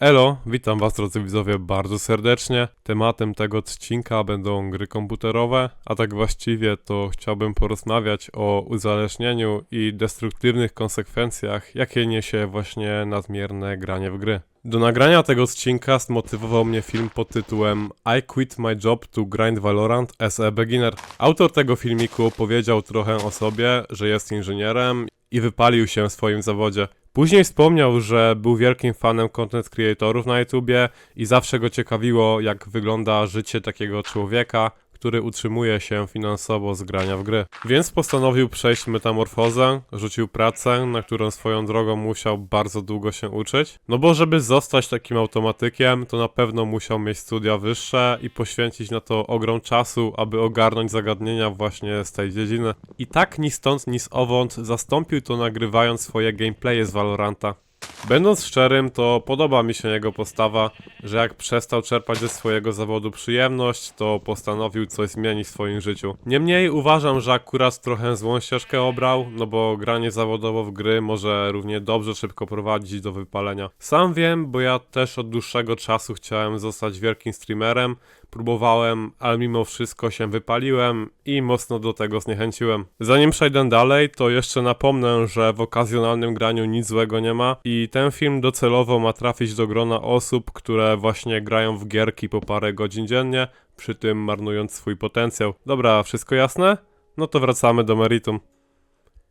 Elo, witam was drodzy widzowie bardzo serdecznie. Tematem tego odcinka będą gry komputerowe, a tak właściwie to chciałbym porozmawiać o uzależnieniu i destruktywnych konsekwencjach, jakie niesie właśnie nadmierne granie w gry. Do nagrania tego odcinka zmotywował mnie film pod tytułem I Quit My Job to Grind Valorant as a Beginner. Autor tego filmiku powiedział trochę o sobie, że jest inżynierem i wypalił się w swoim zawodzie. Później wspomniał, że był wielkim fanem content creatorów na YouTubie i zawsze go ciekawiło, jak wygląda życie takiego człowieka, który utrzymuje się finansowo z grania w gry. Więc postanowił przejść metamorfozę, rzucił pracę, na którą swoją drogą musiał bardzo długo się uczyć. No bo żeby zostać takim automatykiem, to na pewno musiał mieć studia wyższe i poświęcić na to ogrom czasu, aby ogarnąć zagadnienia właśnie z tej dziedziny. I tak ni stąd, ni owąd zastąpił to nagrywając swoje gameplaye z Valoranta. Będąc szczerym, to podoba mi się jego postawa, że jak przestał czerpać ze swojego zawodu przyjemność, to postanowił coś zmienić w swoim życiu. Niemniej uważam, że akurat trochę złą ścieżkę obrał, no bo granie zawodowo w gry może równie dobrze szybko prowadzić do wypalenia. Sam wiem, bo ja też od dłuższego czasu chciałem zostać wielkim streamerem, próbowałem, ale mimo wszystko się wypaliłem i mocno do tego zniechęciłem. Zanim przejdę dalej, to jeszcze napomnę, że w okazjonalnym graniu nic złego nie ma i ten film docelowo ma trafić do grona osób, które właśnie grają w gierki po parę godzin dziennie, przy tym marnując swój potencjał. Dobra, wszystko jasne? No to wracamy do meritum.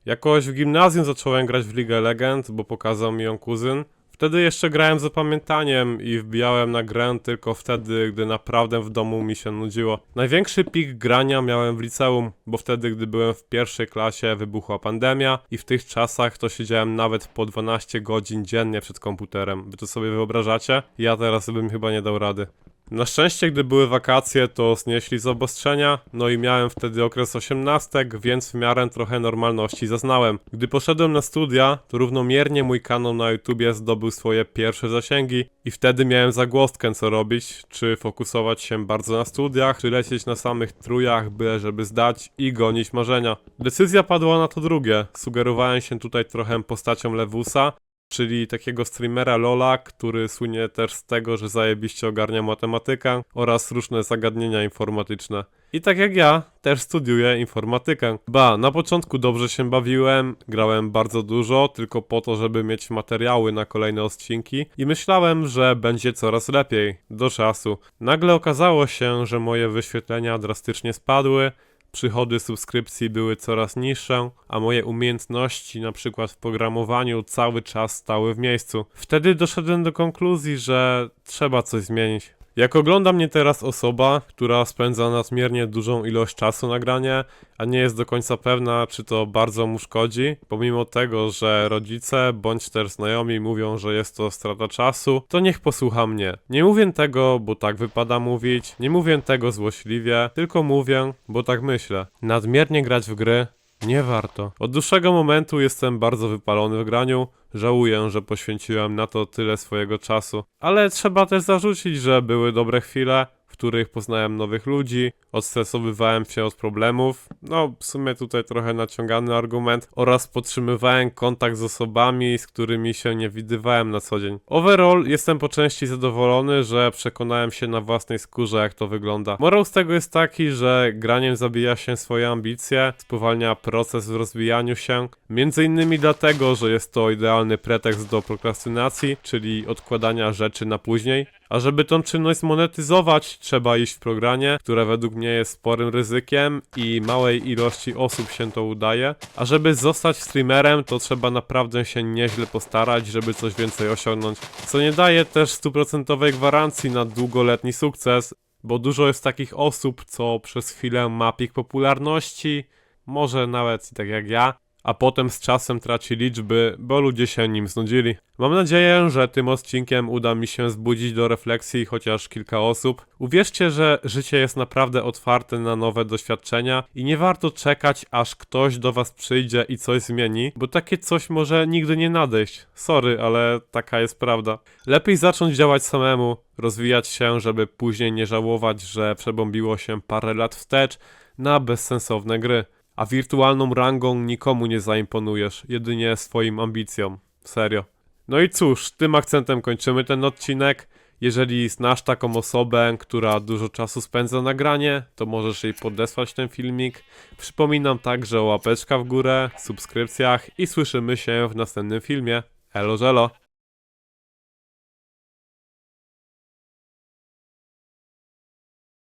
Jakoś w gimnazjum zacząłem grać w League Legend, bo pokazał mi ją kuzyn. Wtedy jeszcze grałem z opamiętaniem i wbijałem na grę tylko wtedy, gdy naprawdę w domu mi się nudziło. Największy pik grania miałem w liceum, bo wtedy, gdy byłem w pierwszej klasie, wybuchła pandemia i w tych czasach to siedziałem nawet po 12 godzin dziennie przed komputerem. Wy to sobie wyobrażacie? Ja teraz bym chyba nie dał rady. Na szczęście, gdy były wakacje, to znieśli z obostrzenia, no i miałem wtedy okres osiemnastek, więc w miarę trochę normalności zaznałem. Gdy poszedłem na studia, to równomiernie mój kanał na YouTubie zdobył swoje pierwsze zasięgi i wtedy miałem zagłostkę co robić, czy fokusować się bardzo na studiach, czy lecieć na samych trójach, byle żeby zdać i gonić marzenia. Decyzja padła na to drugie. Sugerowałem się tutaj trochę postacią Lewusa, czyli takiego streamera Lola, który słynie też z tego, że zajebiście ogarnia matematykę oraz różne zagadnienia informatyczne. I tak jak ja, też studiuję informatykę. Ba, na początku dobrze się bawiłem, grałem bardzo dużo, tylko po to, żeby mieć materiały na kolejne odcinki i myślałem, że będzie coraz lepiej, do czasu. Nagle okazało się, że moje wyświetlenia drastycznie spadły, przychody subskrypcji były coraz niższe, a moje umiejętności, na przykład w programowaniu, cały czas stały w miejscu. Wtedy doszedłem do konkluzji, że trzeba coś zmienić. Jak ogląda mnie teraz osoba, która spędza nadmiernie dużą ilość czasu na granie, a nie jest do końca pewna, czy to bardzo mu szkodzi, pomimo tego, że rodzice bądź też znajomi mówią, że jest to strata czasu, to niech posłucha mnie. Nie mówię tego, bo tak wypada mówić, nie mówię tego złośliwie, tylko mówię, bo tak myślę. Nadmiernie grać w gry nie warto. Od dłuższego momentu jestem bardzo wypalony w graniu. Żałuję, że poświęciłem na to tyle swojego czasu. Ale trzeba też zarzucić, że były dobre chwile, których poznałem nowych ludzi, odstresowywałem się od problemów. No, w sumie tutaj trochę naciągany argument. Oraz podtrzymywałem kontakt z osobami, z którymi się nie widywałem na co dzień. Overall jestem po części zadowolony, że przekonałem się na własnej skórze, jak to wygląda. Morał z tego jest taki, że graniem zabija się swoje ambicje, spowalnia proces w rozwijaniu się. Między innymi dlatego, że jest to idealny pretekst do prokrastynacji, czyli odkładania rzeczy na później. A żeby tą czynność zmonetyzować, trzeba iść w programie, które według mnie jest sporym ryzykiem i małej ilości osób się to udaje. A żeby zostać streamerem, to trzeba naprawdę się nieźle postarać, żeby coś więcej osiągnąć. Co nie daje też stuprocentowej gwarancji na długoletni sukces, bo dużo jest takich osób, co przez chwilę ma pik popularności, może nawet tak jak ja, a potem z czasem traci liczby, bo ludzie się nim znudzili. Mam nadzieję, że tym odcinkiem uda mi się zbudzić do refleksji chociaż kilka osób. Uwierzcie, że życie jest naprawdę otwarte na nowe doświadczenia i nie warto czekać, aż ktoś do was przyjdzie i coś zmieni, bo takie coś może nigdy nie nadejść. Sorry, ale taka jest prawda. Lepiej zacząć działać samemu, rozwijać się, żeby później nie żałować, że przebombiło się parę lat wstecz na bezsensowne gry. A wirtualną rangą nikomu nie zaimponujesz, jedynie swoim ambicjom. Serio. No i cóż, tym akcentem kończymy ten odcinek. Jeżeli znasz taką osobę, która dużo czasu spędza na granie, to możesz jej podesłać ten filmik. Przypominam także o łapeczka w górę, subskrypcjach i słyszymy się w następnym filmie. Elo, żelo!